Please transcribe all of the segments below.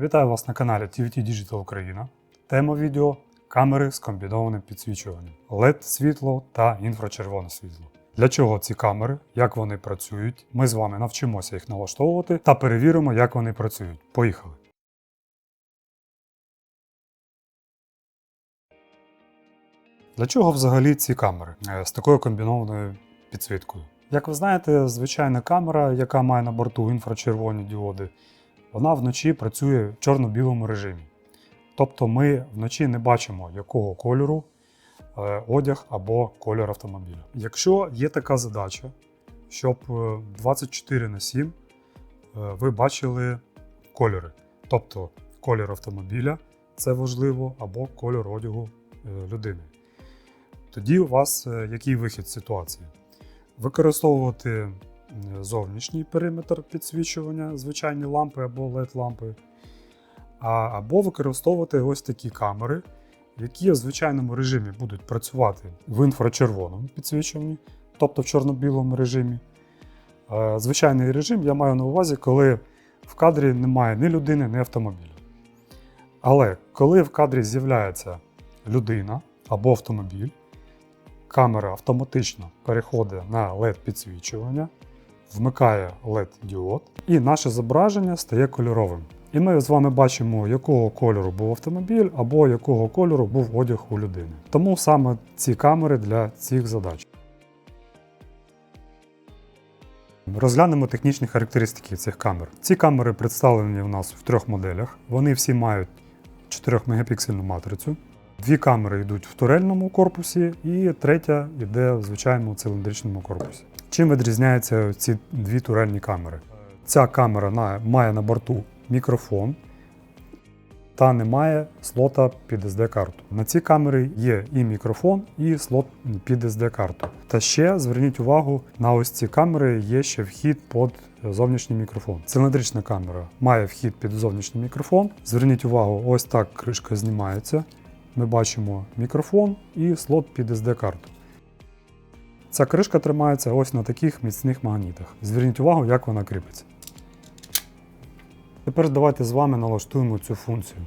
Вітаю вас на каналі TVT Digital Україна. Тема відео камери з комбінованим підсвічуванням, LED світло та інфрачервоне світло. Для чого ці камери, як вони працюють, ми з вами навчимося їх налаштовувати та перевіримо, як вони працюють. Поїхали! Для чого взагалі ці камери е, з такою комбінованою підсвіткою? Як ви знаєте, звичайна камера, яка має на борту інфрачервоні діоди, вона вночі працює в чорно-білому режимі. Тобто ми вночі не бачимо, якого кольору е, одяг або кольор автомобіля. Якщо є така задача, щоб е, 24 на 7 е, ви бачили кольори, тобто колір автомобіля це важливо, або кольор одягу е, людини. Тоді у вас е, який вихід з ситуації? Використовувати зовнішній периметр підсвічування, звичайні лампи або LED-лампи, або використовувати ось такі камери, які в звичайному режимі будуть працювати в інфрачервоному підсвічуванні, тобто в чорно-білому режимі. Е, Звичайний режим я маю на увазі, коли в кадрі немає ні людини, ні автомобіля. Але коли в кадрі з'являється людина або автомобіль, камера автоматично переходить на LED-підсвічування, вмикає LED-діод, і наше зображення стає кольоровим. І ми з вами бачимо, якого кольору був автомобіль або якого кольору був одяг у людини. Тому саме ці камери для цих задач. Розглянемо технічні характеристики цих камер. Ці камери представлені у нас в трьох моделях. Вони всі мають 4 мегапіксельну матрицю. Дві камери йдуть в турельному корпусі, і третя йде в звичайному циліндричному корпусі. Чим відрізняються ці дві турельні камери? Ця камера має на борту мікрофон та не має слота під SD-карту. На ці камери є і мікрофон, і слот під SD-карту. Та ще зверніть увагу, на ось ці камери є ще вхід під зовнішній мікрофон. Циліндрична камера має вхід під зовнішній мікрофон. Зверніть увагу, ось так кришка знімається. Ми бачимо мікрофон і слот під SD-карту. Ця кришка тримається ось на таких міцних магнітах. Зверніть увагу, як вона кріпиться. Тепер давайте з вами налаштуємо цю функцію.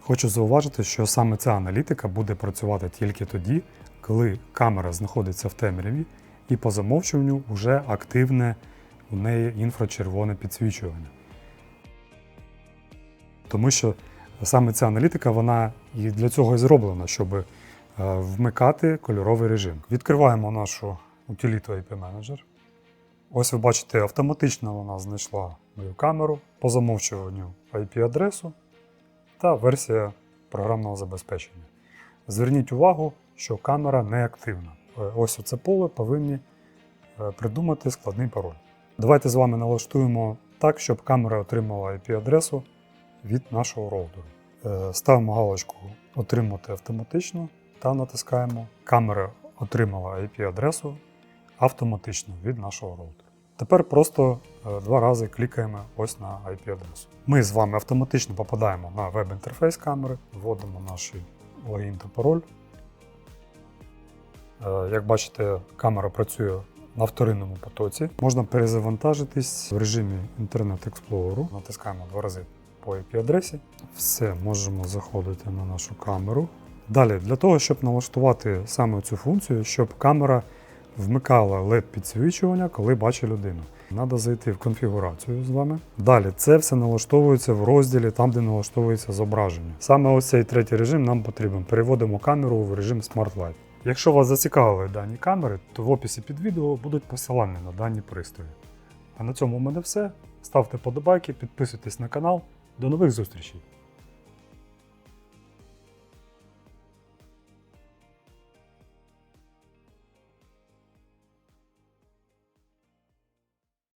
Хочу зауважити, що саме ця аналітика буде працювати тільки тоді, коли камера знаходиться в темряві і по замовчуванню вже активне у неї інфрачервоне підсвічування. Тому що саме ця аналітика вона і для цього і зроблена, щоб вмикати кольоровий режим. Відкриваємо нашу утиліту IP Manager. Ось ви бачите, автоматично вона знайшла мою камеру по замовчуванню IP-адресу та версія програмного забезпечення. Зверніть увагу, що камера не активна. Е, Ось оце поле повинні е, придумати складний пароль. Давайте з вами налаштуємо так, щоб камера отримала IP-адресу від нашого роутеру. Е, Ставимо галочку Отримати автоматично та натискаємо Камера отримала IP-адресу автоматично від нашого роутера. Тепер просто е, два рази клікаємо ось на IP-адресу. Ми з вами автоматично попадаємо на веб-інтерфейс камери, вводимо наш логін та пароль. Е, Як бачите, камера працює на вторинному потоці. Можна перезавантажитись в режимі Internet Explorer. Натискаємо два рази по IP-адресі. Все, можемо заходити на нашу камеру. Далі, для того, щоб налаштувати саме цю функцію, щоб камера вмикала LED підсвічування, коли бачить людину. Треба зайти в конфігурацію з вами. Далі це все налаштовується в розділі, там, де налаштовується зображення. Саме ось цей третій режим нам потрібен. Переводимо камеру в режим Smart Light. Якщо вас зацікавили дані камери, то в описі під відео будуть посилання на дані пристрої. А на цьому в мене все. Ставте подобайки, підписуйтесь на канал. До нових зустрічей!